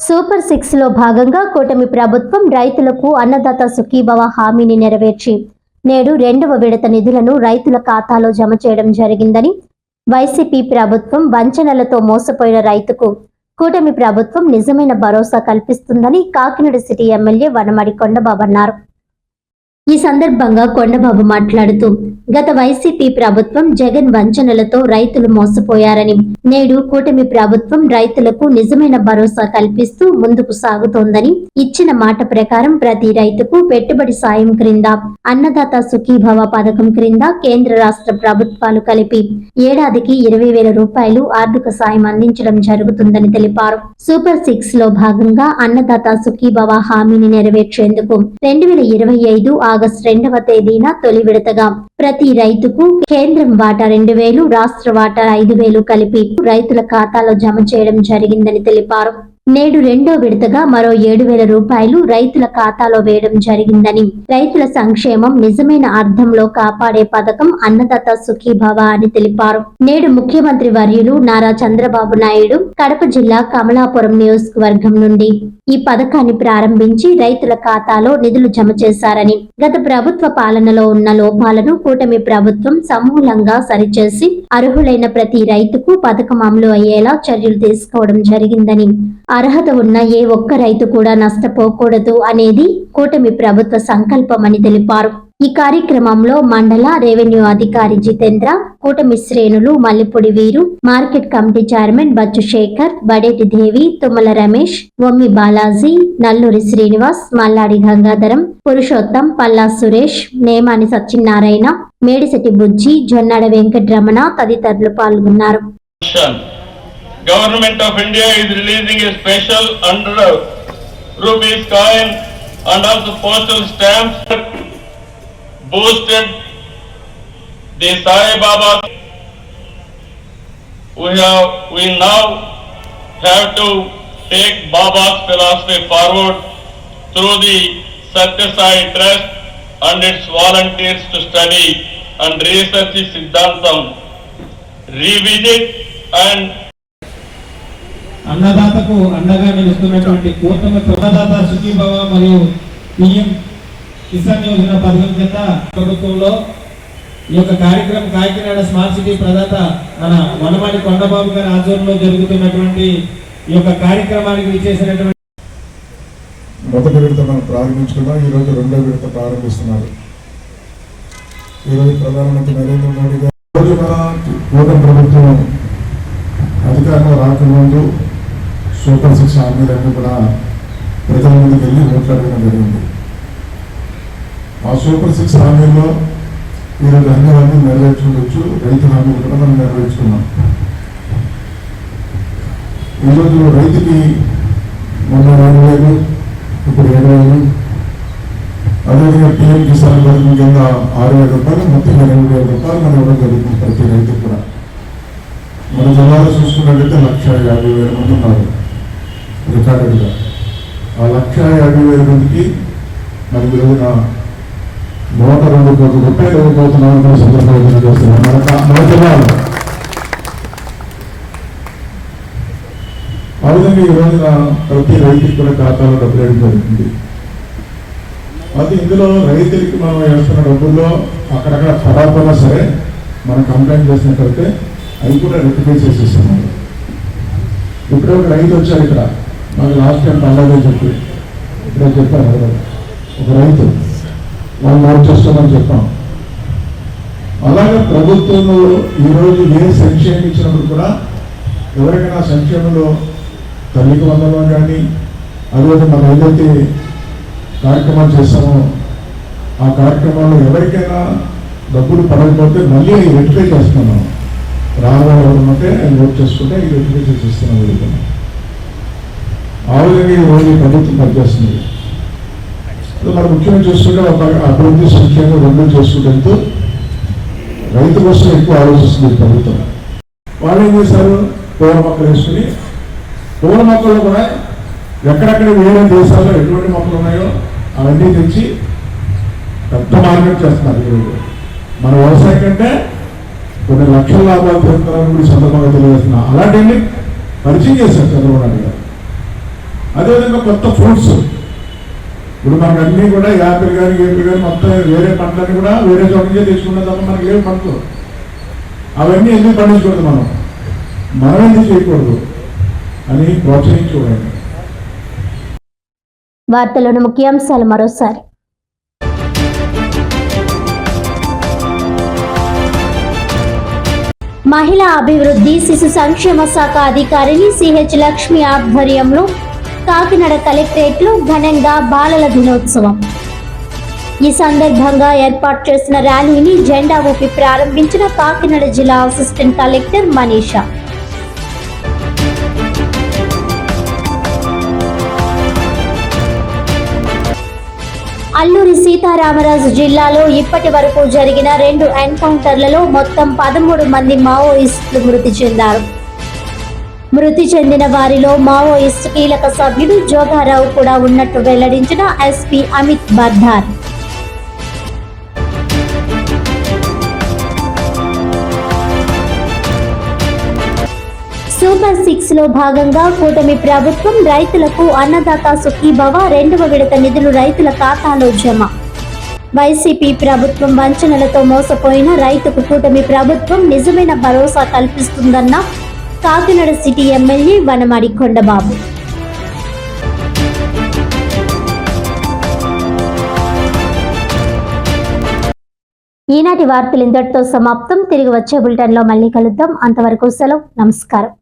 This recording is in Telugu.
సూపర్ సిక్స్లో భాగంగా కూటమి ప్రభుత్వం రైతులకు అన్నదాత సుఖీభవ హామీని నెరవేర్చి నేడు రెండవ విడత నిధులను రైతుల ఖాతాలో జమ చేయడం జరిగిందని వైసీపీ ప్రభుత్వం వంచనలతో మోసపోయిన రైతుకు కూటమి ప్రభుత్వం నిజమైన భరోసా కల్పిస్తుందని కాకినాడ సిటీ ఎమ్మెల్యే వనమడి కొండబాబు అన్నారు. ఈ సందర్భంగా కొండబాబు మాట్లాడుతూ గత వైసీపీ ప్రభుత్వం జగన్ వంచనలతో రైతులు మోసపోయారని నేడు కూటమి ప్రభుత్వం రైతులకు నిజమైన భరోసా కల్పిస్తూ ముందుకు సాగుతోందని ఇచ్చిన మాట ప్రకారం ప్రతి రైతుకు పెట్టుబడి సాయం క్రింద అన్నదాత సుఖీభవ పథకం క్రింద కేంద్ర రాష్ట్ర ప్రభుత్వాలు కలిపి ఏడాదికి ఇరవై వేల రూపాయలు ఆర్థిక సాయం అందించడం జరుగుతుందని తెలిపారు. సూపర్ సిక్స్లో భాగంగా అన్నదాత సుఖీభవ హామీని నెరవేర్చేందుకు రెండు వేల ఇరవై ఐదు ఆగస్టు రెండవ తేదీన తొలి విడతగా. ప్రతి రైతుకు కేంద్రం వాటా రెండు వేలు రాష్ట్ర వాటా ఐదు వేలు కలిపి రైతుల ఖాతాలో జమ చేయడం జరిగిందని తెలిపారు. నేడు రెండో విడతగా మరో ఏడు వేల రూపాయలు రైతుల ఖాతాలో వేయడం జరిగిందని. రైతుల సంక్షేమం నిజమైన అర్థంలో కాపాడే పథకం అన్నదాత సుఖీభవ అని తెలిపారు. నేడు ముఖ్యమంత్రి వర్యులు నారా చంద్రబాబు నాయుడు కడప జిల్లా కమలాపురం నియోజకవర్గం నుండి ఈ పథకాన్ని ప్రారంభించి రైతుల ఖాతాలో నిధులు జమ చేశారని గత ప్రభుత్వ పాలనలో ఉన్న లోపాలను కూటమి ప్రభుత్వం సమూలంగా సరిచేసి అర్హులైన ప్రతి రైతుకు పథకం అమలు అయ్యేలా చర్యలు తీసుకోవడం జరిగిందని అర్హత ఉన్న ఏ ఒక్క రైతు కూడా నష్టపోకూడదు అనేది కూటమి ప్రభుత్వ సంకల్పమని తెలిపారు. ఈ కార్యక్రమంలో మండల రెవెన్యూ అధికారి జితేంద్ర కూటమి శ్రేణులు Mallipodi Veeru market committee chairman Bachchu Shekhar Badeti Devi Tummala Ramesh Vammi Balaji Nalluri Srinivas Malladi Gangadharam Purushottam Palla Suresh Nemani Satyanarayana Medisetti Bujji Jonnada Venkataramana తదితరులు పాల్గొన్నారు. Government of India is releasing a special 100 rupees coin and also postal stamps boosted the Sai Baba. We have, we now have to take Baba's philosophy forward through the Satya Sai Trust and its volunteers to study and research the Siddhantam, revisit and అన్నదాతకు అండగా నిలుస్తున్నటువంటి కూటమి ప్రదాత సుఖీభవ మరియు పిఎం కిసాన్ యోజన పథకం కింద ప్రభుత్వంలో ఈ యొక్క కార్యక్రమం కాకినాడ స్మార్ట్ సిటీ ప్రదాత మన వనమాడి కొండబాబు గారి ఆధ్వర్యంలో జరుగుతున్నటువంటి ఈ యొక్క కార్యక్రమానికి విచ్చేసినటువంటి మొదటి విడత మనం ప్రారంభించుకున్నాం ఈరోజు రెండో విడత ప్రారంభిస్తున్నారు. ఈరోజు ప్రధానమంత్రి నరేంద్ర మోడీ గారు ప్రభుత్వం సూపర్ సిక్స్ హామీలన్నీ కూడా ప్రజల ముందుకు వెళ్ళి ఓట్లాడడం జరిగింది. ఆ సూపర్ సిక్స్ హామీల్లో ఈరోజు అన్ని హామీలు నెరవేర్చుకోవచ్చు. రైతు హామీలు కూడా మనం నెరవేర్చుకున్నాం. ఈరోజు రైతుకి మొన్న రెండు వేలు ఇప్పుడు ఏడు వేలు అదేవిధంగా పిఎం కిసాన్ పథకం కింద ఆరు వేల రూపాయలు మొత్తం రెండు వేల రూపాయలు మనం ఇవ్వడం జరుగుతుంది ప్రతి రైతుకు కూడా. మన జిల్లాలో చూసుకున్నట్లయితే లక్ష యాభై వేల మంది ఉన్నారు. రికార్డుగా ఆ లక్ష యాభై వేల మందికి మరి ఈరోజున నూట రెండు కోట్ల రూపాయలు ఇవ్వబోతున్నామని సందర్భంగా చేస్తున్నాం మన కా- జిల్లాలో ఆ విధంగా ఈ రోజున ప్రతి రైతుకి కూడా ఖాతాలో డబ్బులు వేయడం జరుగుతుంది. అది ఇందులో రైతులకి మనం వేస్తున్న డబ్బుల్లో అక్కడక్కడ ఖరాబైనా సరే మనం కంప్లైంట్ చేసినట్లయితే అవి కూడా రెక్టిఫై చేసేస్తున్నాం. ఇప్పుడే ఒక రైతు వచ్చారు ఇక్కడ. మాకు లాస్ట్ టైం అలాగే చెప్పి ఇప్పుడే చెప్పారు కదా, ఒక రైతు వాళ్ళు నోట్ చేస్తామని చెప్పాం. అలాగే ప్రభుత్వంలో ఈరోజు ఏ సంక్షేమం ఇచ్చినప్పుడు కూడా ఎవరికైనా సంక్షేమంలో తల్లికి వందనం కానీ అదేవిధంగా మనం ఏదైతే కార్యక్రమాలు చేస్తామో ఆ కార్యక్రమాల్లో ఎవరికైనా డబ్బులు పడకపోతే మళ్ళీ రెక్టిఫై చేస్తున్నాం. రావాలంటే ఎవరుంటే ఆయన ఓట్ చేసుకుంటే ఈ రెక్టిఫై చేస్తున్నాం వెళ్తున్నాం వీళ్ళకి. ఓన్లీ రోజు ప్రభుత్వం పనిచేస్తుంది. అది మనం ముఖ్యంగా చూసుకుంటే ఒక అభివృద్ధి సంక్షేమం రెండు చేసుకుంటూ రైతు కోసం ఎక్కువ ఆలోచిస్తుంది ప్రభుత్వం. వాళ్ళు ఏం చేశారు? పూల మొక్కలు వేసుకుని పూల మొక్కలు కూడా ఎక్కడెక్కడ వేరే దేశాల్లో ఎటువంటి మొక్కలు ఉన్నాయో అవన్నీ తెచ్చి పెద్ద మార్కెట్ చేస్తున్నారు ఈరోజు. మన వ్యవసాయం కంటే కొన్ని లక్షల లాభాలు పొందుతున్నారని కూడా సందర్భంగా తెలియజేస్తున్నా. అలాంటివన్నీ పరిచయం చేశారు చంద్రబాబు నాయుడు అదేవిధంగా కొత్త ఫ్రూట్స్ ఇప్పుడు మనకు అన్నీ కూడా యాపిల్ కానీ ఏపిల్ కానీ మొత్తం వేరే పంటలన్నీ కూడా వేరే చోట నుంచే తీసుకున్న తప్ప మనకి లేవు పంటలు అవన్నీ ఎందుకు పండించకూడదు మనం? మనం ఎందుకు చేయకూడదు? అని ప్రోత్సహించుకోవాలి. వార్తలను ముఖ్యాంశాలు మరోసారి. మహిళా అభివృద్ధి శిశు సంక్షేమ శాఖ అధికారిని సిహెచ్ లక్ష్మి ఆధ్వర్యంలో కాకినాడ కలెక్టరేట్లో ఘనంగా బాలల దినోత్సవం. ఈ సందర్భంగా ఏర్పాటు చేసిన ర్యాలీని జెండా ఊపి ప్రారంభించిన కాకినాడ జిల్లా అసిస్టెంట్ కలెక్టర్ మనీషా. అల్లూరి సీతారామరాజు జిల్లాలో ఇప్పటి వరకు జరిగిన రెండు ఎన్కౌంటర్లలో మొత్తం పదమూడు మంది మావోయిస్టులు మృతి చెందారు. మృతి చెందిన వారిలో మావోయిస్ట్ కీలక సభ్యుడు జోగారావు కూడా ఉన్నట్టు వెల్లడించిన ఎస్పీ అమిత్ బర్ధార్. సూపర్ సిక్స్లో భాగంగా కూటమి ప్రభుత్వం రైతులకు అన్నదాత సుఖీభవ రెండవ విడత నిధులు రైతుల ఖాతాలో జమ. వైసీపీ ప్రభుత్వం వంచనలతో మోసపోయిన రైతుకు కూటమి ప్రభుత్వం నిజమైన భరోసా కల్పిస్తుందన్న కాకినాడ సిటీ ఎమ్మెల్యే వనమాడి కొండబాబు. ఈనాటి వార్తలు ఇంతటితో సమాప్తం. తిరిగి వచ్చే బులెటిన్లో మళ్ళీ కలుద్దాం. అంతవరకు సెలవు. నమస్కారం.